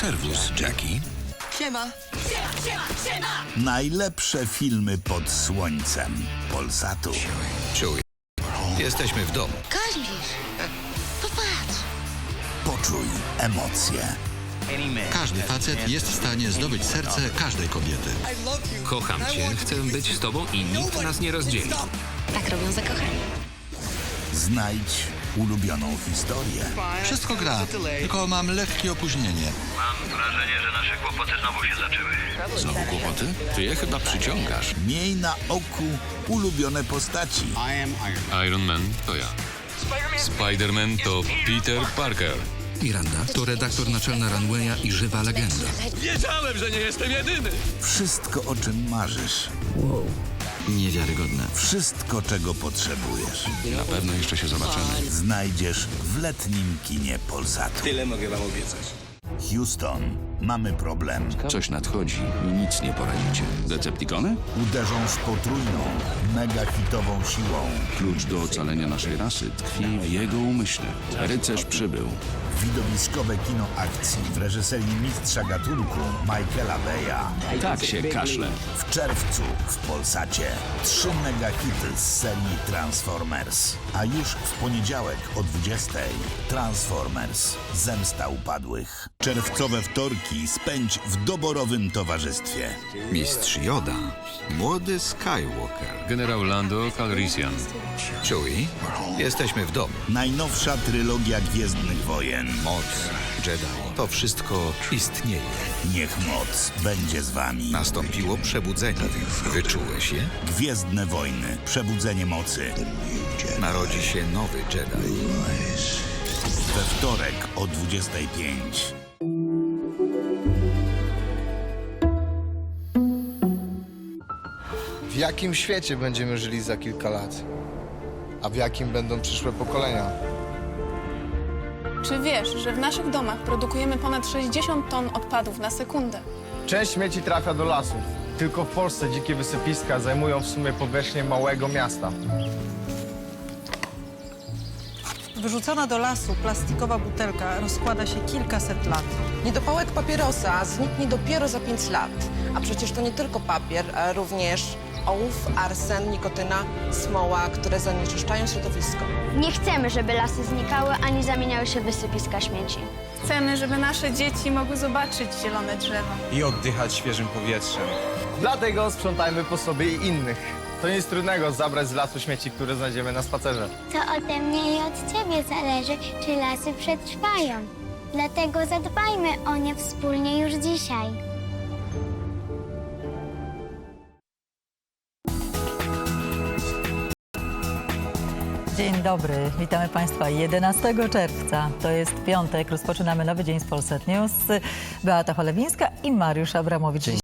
Plus Jackie. Siema. Najlepsze filmy pod słońcem Polsatu. Czuj. Jesteśmy w domu. Kaźmierz. Popatrz. Poczuj emocje. Każdy facet jest w stanie zdobyć serce każdej kobiety. Kocham cię, chcę być z tobą i nikt nas nie rozdzieli. Tak robią zakochani. Znajdź ulubioną historię. Wszystko gra, tylko mam lekkie opóźnienie. Mam wrażenie, że nasze kłopoty znowu się zaczęły. Znowu kłopoty? Ty je chyba przyciągasz. Miej na oku ulubione postaci. Iron Man to ja. Spider-Man to Peter Parker. Miranda to redaktor naczelna Runwaya i żywa legenda. Wiedziałem, że nie jestem jedyny! Wszystko, o czym marzysz. Niewiarygodne. Wszystko, czego potrzebujesz. Na pewno jeszcze się zobaczymy. Znajdziesz w letnim kinie Polsatu. Tyle mogę wam obiecać. Houston, mamy problem. Coś nadchodzi i nic nie poradzicie. Decepticony? Uderzą z potrójną, mega hitową siłą. Klucz do ocalenia naszej rasy tkwi w jego umyśle. Rycerz przybył. Widowiskowe kino akcji w reżyserii mistrza gatunku Michaela Beya. Tak się kaszle. W czerwcu w Polsacie trzy mega hity z serii Transformers. A już w poniedziałek o 20 Transformers Zemsta Upadłych. Czerwcowe wtorki spędź w doborowym towarzystwie. Mistrz Yoda, młody Skywalker. Generał Lando Calrissian. Czuj. Jesteśmy w domu. Najnowsza trylogia Gwiezdnych Wojen. Moc, Jedi. To wszystko istnieje. Niech moc będzie z wami. Nastąpiło przebudzenie. Wyczułeś je? Gwiezdne Wojny. Przebudzenie mocy. Narodzi się nowy Jedi. We wtorek o 25. W jakim świecie będziemy żyli za kilka lat? A w jakim będą przyszłe pokolenia? Czy wiesz, że w naszych domach produkujemy ponad 60 ton odpadów na sekundę? Część śmieci trafia do lasów. Tylko w Polsce dzikie wysypiska zajmują w sumie powierzchnię małego miasta. Wyrzucona do lasu plastikowa butelka rozkłada się kilkaset lat. Niedopałek papierosa zniknie dopiero za 5 lat. A przecież to nie tylko papier, a również ołów, arsen, nikotyna, smoła, które zanieczyszczają środowisko. Nie chcemy, żeby lasy znikały ani zamieniały się w wysypiska śmieci. Chcemy, żeby nasze dzieci mogły zobaczyć zielone drzewa. I oddychać świeżym powietrzem. Dlatego sprzątajmy po sobie i innych. To nic trudnego zabrać z lasu śmieci, które znajdziemy na spacerze. To ode mnie i od ciebie zależy, czy lasy przetrwają. Dlatego zadbajmy o nie wspólnie już dzisiaj. Dzień dobry, witamy Państwa 11 czerwca. To jest piątek, rozpoczynamy nowy dzień z Polsat News. Beata Cholewińska i Mariusz Abramowicz.